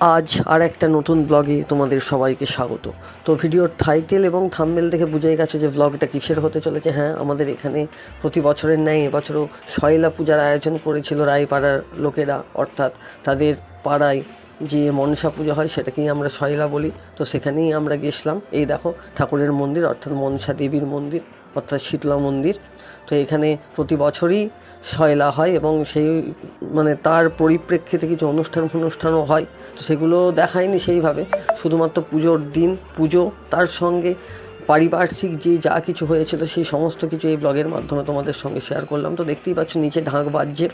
আজ আর একটা নতুন ব্লগে তোমাদের সবাইকে স্বাগত। তো ভিডিওর টাইটেল এবং থাম্বেল দেখে বুঝেই গেছো যে ব্লগটা কিসের হতে চলেছে। হ্যাঁ আমাদের এখানে প্রতি বছরের ন্যায় এবছরও শয়লা পূজার আয়োজন করেছিল রায়পাড়ার লোকেরা, অর্থাৎ তাদের পাড়ায় যে মনসা পুজো হয় সেটাকেই আমরা শয়লা বলি। তো সেখানেই আমরা গেছিলাম। এই দেখো, ঠাকুরের মন্দির, অর্থাৎ মনসা দেবীর মন্দির, অর্থাৎ শীতলা মন্দির। তো এখানে প্রতি বছরই শয়লা হয় এবং সেই মানে তার পরিপ্রেক্ষিতে কিছু অনুষ্ঠান ফনুষ্ঠানও হয়। সেগুলো দেখায়নি সেইভাবে। শুধুমাত্র পুজোর দিন পুজো তার সঙ্গে পারিপার্শ্বিক যে যা কিছু হয়েছিল সেই সমস্ত কিছু এই ব্লগের মাধ্যমে তোমাদের সঙ্গে শেয়ার করলাম। তো দেখতেই পাচ্ছ নিচে ঢাক বাজছে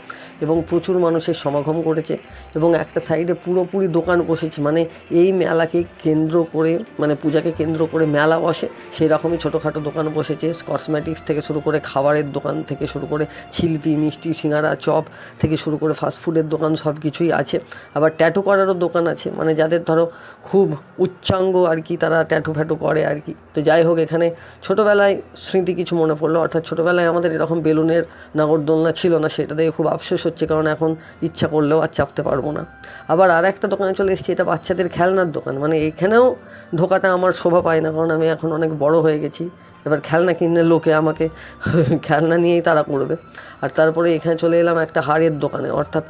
এবং প্রচুর মানুষের সমাগম করেছে এবং একটা সাইডে পুরোপুরি দোকান বসেছে। মানে এই মেলাকে কেন্দ্র করে মানে পূজাকে কেন্দ্র করে মেলা বসে। সেই রকমই ছোটোখাটো দোকান বসেছে। কসমেটিক্স থেকে শুরু করে খাবারের দোকান থেকে শুরু করে ছিলপি, মিষ্টি, সিঙ্গারা, চপ থেকে শুরু করে ফাস্টফুডের দোকান সব কিছুই আছে। আবার ট্যাটু করারও দোকান আছে। মানে যাদের ধরো খুব উচ্চাঙ্গ আর কি তারা ট্যাটু ফ্যাটু করে আর কি। তো যাই হোক এখানে ছোটোবেলায় স্মৃতি কিছু মনে পড়ল। অর্থাৎ ছোটোবেলায় আমাদের এরকম বেলুনের নাগরদোলনা ছিল না, সেটা দেখে খুব আফসোস হচ্ছে, কারণ এখন ইচ্ছা করলেও আর চাপতে পারব না। আবার আর একটা দোকানে চলে এসেছি, এটা বাচ্চাদের খেলনার দোকান। মানে এখানেও ঢোকাটা আমার শোভা পায় না, কারণ আমি এখন অনেক বড় হয়ে গেছি। এবার খেলনা কিনলে লোকে আমাকে খেলনা নিয়েই তারা করবে। আর তারপরে এখানে চলে এলাম একটা হাড়ের দোকানে। অর্থাৎ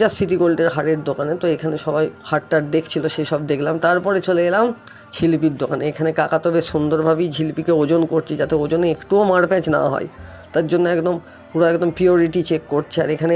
যা সিটি গোল্ডের হারের দোকানে, তো এখানে সবাই হাড়টার দেখছিল, সেই সব দেখলাম। তারপরে চলে এলাম ঝিলিপির দোকানে। এখানে কাকা তো বেশ সুন্দরভাবেই ঝিলিপিকে ওজন করছে, যাতে ওজনে একটুও মারপ্যাঁচ না হয়। তার জন্য একদম পুরো একদম পিওরিটি চেক করছে। আর এখানে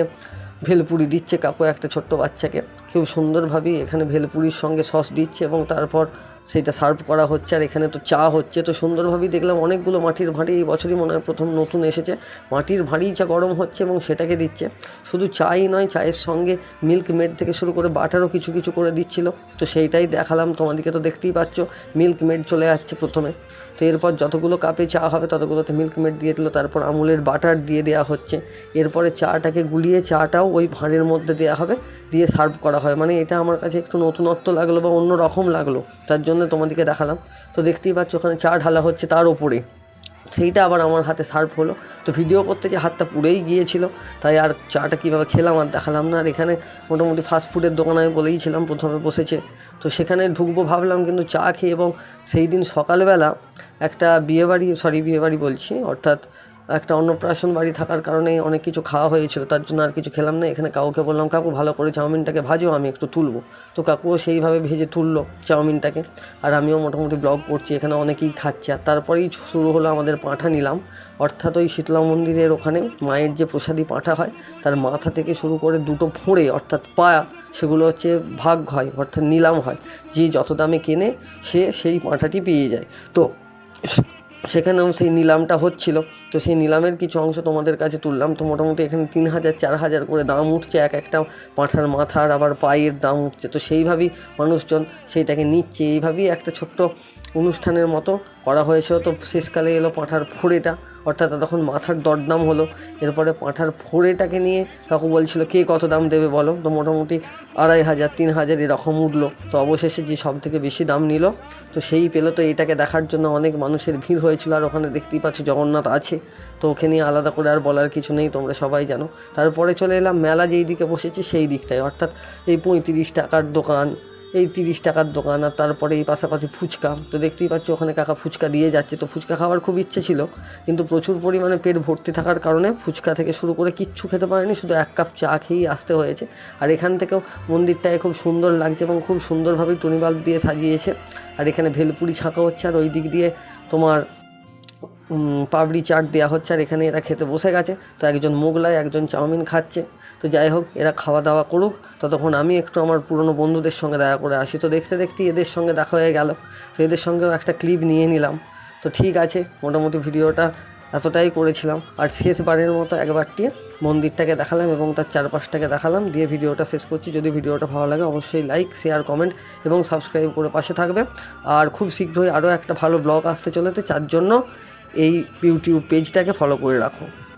ভেলপুরি দিচ্ছে কাকু একটা ছোট্ট বাচ্চাকে। খুব সুন্দরভাবেই এখানে ভেলপুরির সঙ্গে সস দিচ্ছে এবং তারপর সেটা সার্ভ করা হচ্ছে আর এখানে তো চা হচ্ছে। তো সুন্দরভাবেই দেখলাম অনেকগুলো মাটির ভাঁড়ি এই বছরই মনে হয় প্রথম নতুন এসেছে। মাটির ভাঁড়ি চা গরম হচ্ছে এবং সেটাকে দিচ্ছে। শুধু চাই নয়, চায়ের সঙ্গে মিল্ক মেড থেকে শুরু করে বাটারও কিছু কিছু করে দিচ্ছিল। তো সেইটাই দেখালাম, তোমাদেরকে তো দেখতেই পাচ্ছ মিল্ক মেড চলে যাচ্ছে প্রথমে। তো এরপর যতগুলো কাপে চা হবে ততগুলোতে মিল্ক মেড দিয়ে দিল। তারপর আমুলের বাটার দিয়ে দেওয়া হচ্ছে। এরপরে চাটাকে গুলিয়ে চাটাও ওই ভাঁড়ের মধ্যে দেওয়া হবে, দিয়ে সার্ভ করা হয়। মানে এটা আমার কাছে একটু নতুনত্ব লাগল বা অন্য রকম লাগল। তার জন্য তোমাদেরকে দেখালাম। তো দেখতেই পাচ্ছ ওখানে চা ঢালা হচ্ছে তার ওপরে সেইটা আবার আমার হাতে সার্ভ হলো। তো ভিডিও করতে যে হাতটা পুড়েই গিয়েছিল। তাই আর চাটা কীভাবে খেলাম আর দেখালাম না। আর এখানে মোটামুটি ফাস্ট ফুডের দোকান আমি বলেইছিলাম প্রথমে বসেছে। তো সেখানে ঢুকবো ভাবলাম কিন্তু চা খেয়ে এবং সেই দিন সকালবেলা একটা বিয়েবাড়ি সরি বিয়েবাড়ি বলছি, অর্থাৎ একটা অন্নপ্রাশন বাড়ি থাকার কারণে অনেক কিছু খাওয়া হয়েছিল, তার জন্য আর কিছু খেলাম না। এখানে কাউকে বললাম, কাকু, ভালো করে চাউমিনটাকে ভাজো, আমি একটু তুলবো। তো কাকুও সেইভাবে ভেজে তুললো চাউমিনটাকে। আর আমিও মোটামুটি ব্লগ করছি, এখানে অনেকেই খাচ্ছে। আর তারপরেই শুরু হলো আমাদের পাঁঠা নিলাম। অর্থাৎ ওই শীতলা মন্দিরের ওখানে মায়ের যে প্রসাদী পাঁঠা হয়, তার মাথা থেকে শুরু করে দুটো ফোঁড়ে, অর্থাৎ পা, সেগুলো হচ্ছে ভাগ হয়, অর্থাৎ নিলাম হয়। যে যত দামে কেনে, সে সেই পাঁঠাটি পেয়ে যায়। তো সেখানেও সেই নিলামটা হচ্ছিল। তো সেই নিলামের কিছু অংশ তোমাদের কাছে তুললাম। তো মোটামুটি এখানে তিন হাজার, চার হাজার করে দাম উঠছে। এক একটা পাঁঠার মাথার আবার পায়ের দাম উঠছে। তো সেইভাবেই মানুষজন সেইটাকে নিচ্ছে। এইভাবেই একটা ছোট্ট অনুষ্ঠানের মতো করা হয়েছিল তো শেষকালে এলো পাঁঠার ফোড়েটা। অর্থাৎ তখন মাথার দরদাম হলো। এরপরে পাঁঠার ফোড়েটাকে নিয়ে কাকু বলছিল, কে কত দাম দেবে বলো? তো মোটামুটি আড়াই হাজার, তিন হাজার এরকম উঠল। তো অবশেষে যে সব থেকে বেশি দাম নিল, তো সেই পেল তো এটাকে দেখার জন্য অনেক মানুষের ভিড় হয়েছিল আর ওখানে দেখতেই পাচ্ছ জগন্নাথ আছে। তো ওকে নিয়ে আলাদা করে আর বলার কিছু নেই, তোমরা সবাই জানো। তারপরে চলে এলাম, মেলা যেই দিকে বসেছে সেই দিকটায়। অর্থাৎ এই পঁয়ত্রিশ টাকার দোকান এই তিরিশ টাকার দোকান আর তারপরে এই পাশাপাশি ফুচকা। তো দেখতেই পাচ্ছি, ওখানে কাকা ফুচকা দিয়ে যাচ্ছে। তো ফুচকা খাওয়ার খুব ইচ্ছে ছিল, কিন্তু প্রচুর পরিমাণে পেট ভর্তি থাকার কারণে ফুচকা থেকে শুরু করে কিচ্ছু খেতে পারেনি, শুধু এক কাপ চা খেয়েই আসতে হয়েছে। আর এখান থেকেও মন্দিরটায় খুব সুন্দর লাগছে এবং খুব সুন্দরভাবে টুনি বাল্ব দিয়ে সাজিয়েছে। আর এখানে ভেলপুরি ছাঁকা হচ্ছে, আর ওই দিক দিয়ে তোমার পাপড়ি চাট দেওয়া হচ্ছে আর এখানে এরা খেতে বসে গেছে। তো একজন মোগলাই, একজন চাউমিন খাচ্ছে। তো যাই হোক, এরা খাওয়া দাওয়া করুক। ততক্ষণ আমি একটু আমার পুরনো বন্ধুদের সঙ্গে দেখা করে আসি। তো দেখতে দেখতে এদের সঙ্গে দেখা হয়ে গেল। তো এদের সঙ্গেও একটা ক্লিপ নিয়ে নিলাম। তো ঠিক আছে, মোটামুটি ভিডিওটা এতটাই করেছিলাম। আর শেষবারের মতো একবারটি মন্দিরটাকে দেখালাম এবং তার চারপাশটাকে দেখালাম। দিয়ে ভিডিওটা শেষ করছি। যদি ভিডিওটা ভালো লাগে, অবশ্যই লাইক শেয়ার কমেন্ট এবং সাবস্ক্রাইব করে পাশে থাকবে। আর খুব শীঘ্রই আরও একটা ভালো ব্লগ আসতে চলেছে। যার জন্য এই ইউটিউব পেজটাকে ফলো করে রাখো।